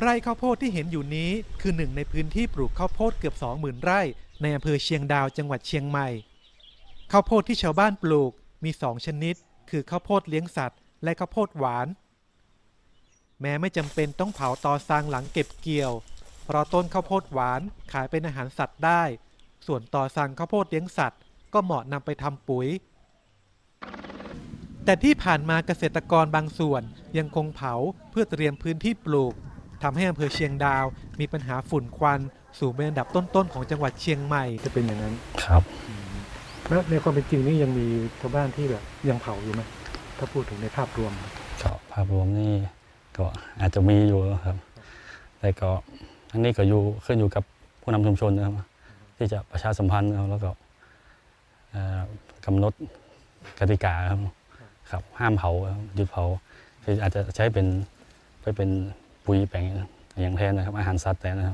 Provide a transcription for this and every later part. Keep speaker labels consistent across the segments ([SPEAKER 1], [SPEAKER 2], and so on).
[SPEAKER 1] ไร่ข้าวโพดที่เห็นอยู่นี้คือหนึ่งในพื้นที่ปลูกข้าวโพดเกือบ 20,000 ไร่ ในอำเภอเชียงดาวจังหวัดเชียงใหม่ ข้าวโพดที่ชาวบ้านปลูกมี 2 ชนิด คือข้าวโพดเลี้ยงสัตว์ และข้าวโพดหวาน แม้ไม่จำเป็นต้องเผาตอซางหลังเก็บเกี่ยว เพราะต้นข้าวโพดหวานขายเป็นอาหารสัตว์ได้ ส่วนตอซางข้าวโพดเลี้ยงสัตว์ ก็เหมาะนำไปทำปุ๋ย แต่ที่ผ่านมาเกษตรกรบางส่วนยังคงเผาเพื่อเตรียมพื้นที่ปลูก ทำให้อำเภอเชียงดาว มีปัญหาฝุ่นควัน สูงเป็นอันดับต้นๆของจังหวัดเชียงใหม่
[SPEAKER 2] จะเป็นอย่างนั้น
[SPEAKER 3] ครับ
[SPEAKER 2] แล้วในความเป็นจริงนี่ยังมีชาวบ้านที่แบบยังเผาอยู่ไหมถ้าพูดถึงในภาพรวม
[SPEAKER 3] ก็ภาพรวมนี่ก็อาจจะมีอยู่ครับ แต่ก็อันนี้ก็อยู่ขึ้นอยู่กับผู้นำชุมชนนะครับ ที่จะประชาสัมพันธ์ครับแล้วก็เอ่อกำหนดกติกาครับครับห้ามเผาครับหยุดเผาคืออาจจะใช้เป็นไปเป็น ปุ๋ยแปลงอย่างแทนนะครับ อาหารสัตว์แทนนะค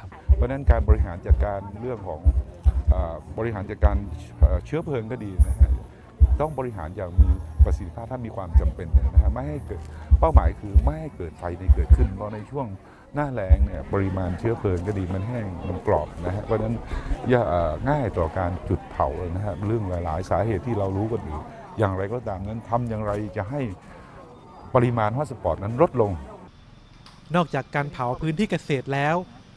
[SPEAKER 3] รับ
[SPEAKER 4] เพราะฉะนั้นการบริหารจัดการเรื่องของเออบริหารจัดการเอ่อเชื้อเพลิงก็ดีนะฮะต้องบริหารอย่างมีประสิทธิภาพถ้ามีความจำเป็นนะฮะไม่ให้เกิดเป้าหมายคือไม่ให้เกิดไฟในเกิดขึ้นเพราะในช่วงหน้าแล้งเนี่ยปริมาณเชื้อเพลิงก็ดีมันแห้งมันกรอบนะฮะเพราะฉะนั้นอย่าเอ่อง่ายต่อการจุดเผานะฮะเรื่องหลาย ๆ สาเหตุที่เรารู้กันอยู่อย่างไรก็ตามนั้นทำอย่างไรจะให้ปริมาณฮอตสปอตนั้นลดลง
[SPEAKER 1] นอกจากการเผาพื้นที่เกษตรแล้ว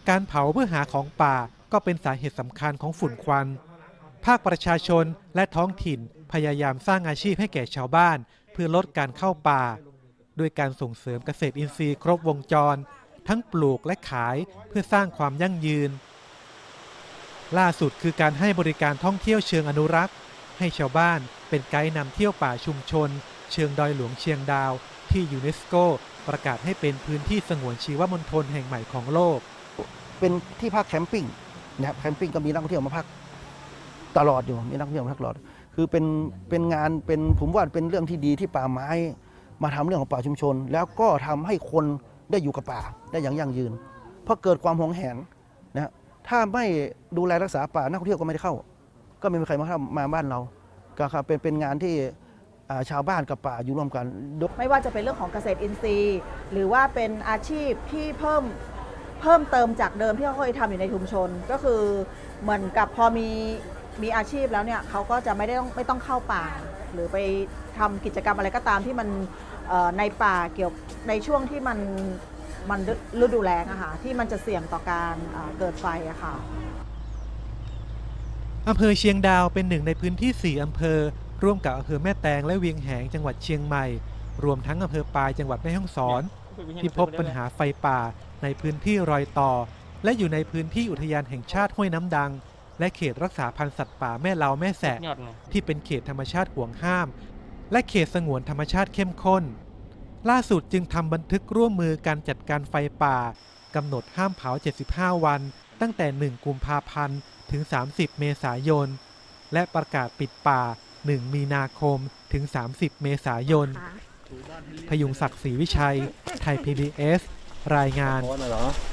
[SPEAKER 1] การเผาเพื่อหาของป่าก็เป็นสาเหตุสำคัญของฝุ่นควัน ภาคประชาชนและท้องถิ่นพยายามสร้างอาชีพให้แก่ชาวบ้าน เพื่อลดการเข้าป่า ด้วยการส่งเสริมเกษตรอินทรีย์ครบวงจร ทั้งปลูกและขายเพื่อสร้างความยั่งยืน ล่าสุดคือการให้บริการท่องเที่ยวเชิงอนุรักษ์ ให้ชาวบ้านเป็นไกด์นำเที่ยวป่าชุมชน เชิงดอยหลวงเชียงดาว ที่ยูเนสโก ประกาศให้เป็นพื้นที่สงวนชีวมณฑลแห่งใหม่ของโลก
[SPEAKER 5] เป็นที่พักแคมปิ้งนะครับแคมปิ้งก็มีนักท่องเที่ยวมาพักตลอดอยู่มีนักท่องเที่ยวมาพักตลอด คือเป็นเป็นงานเป็นผมว่าเป็นเรื่องที่ดีที่ป่าไม้มาทำเรื่องของป่าชุมชน แล้วก็ทำให้คนได้อยู่กับป่าได้อย่างยั่งยืน เพราะเกิดความหวงแหนนะถ้าไม่ดูแลรักษาป่านักท่องเที่ยวก็ไม่ได้เข้า ก็ไม่มีใครมาเข้ามาบ้านเราก็ครับเป็นเป็นงานที่ ชาวบ้านกับป่าอยู่ร่วมกัน
[SPEAKER 6] ไม่ว่าจะเป็นเรื่องของเกษตรอินทรีย์ หรือว่าเป็นอาชีพที่เพิ่มเพิ่มเติมจากเดิมที่เขาเคยทำอยู่ในชุมชน ก็คือเหมือนกับพอมีมีอาชีพแล้วเนี่ยเขาก็จะไม่ได้ต้องไม่ต้องเข้าป่า หรือไปทำกิจกรรมอะไรก็ตามที่มันเอ่อในป่าเกี่ยวในช่วงที่มันมันฤดูแล้งอะค่ะที่มันจะเสี่ยงต่อการเอ่อเกิดไฟอะค่ะ
[SPEAKER 1] อำเภอเชียงดาวเป็นหนึ่งในพื้นที่ 4 อำเภอ ร่วมกับอำเภอแม่แตงและเวียงแหงจังหวัดเชียงใหม่ รวมทั้งอำเภอปายจังหวัดแม่ฮ่องสอน ที่พบปัญหาไฟป่าในพื้นที่รอยต่อ และอยู่ในพื้นที่อุทยานแห่งชาติห้วยน้ำดัง และเขตรักษาพันธุ์สัตว์ป่าแม่เลาแม่แสะที่เป็นเขตธรรมชาติห่วงห้าม และเขตสงวนธรรมชาติเข้มข้น ล่าสุดจึงทำบันทึกร่วมมือการจัดการไฟป่ากำหนดห้ามเผา 75 วัน ตั้งแต่ 1 กุมภาพันธ์ ถึง 30 เมษายน และประกาศปิดป่า 1 มีนาคมถึง 30 เมษายน พยุงศักดิ์ศรีวิชัย ไทย PBS รายงาน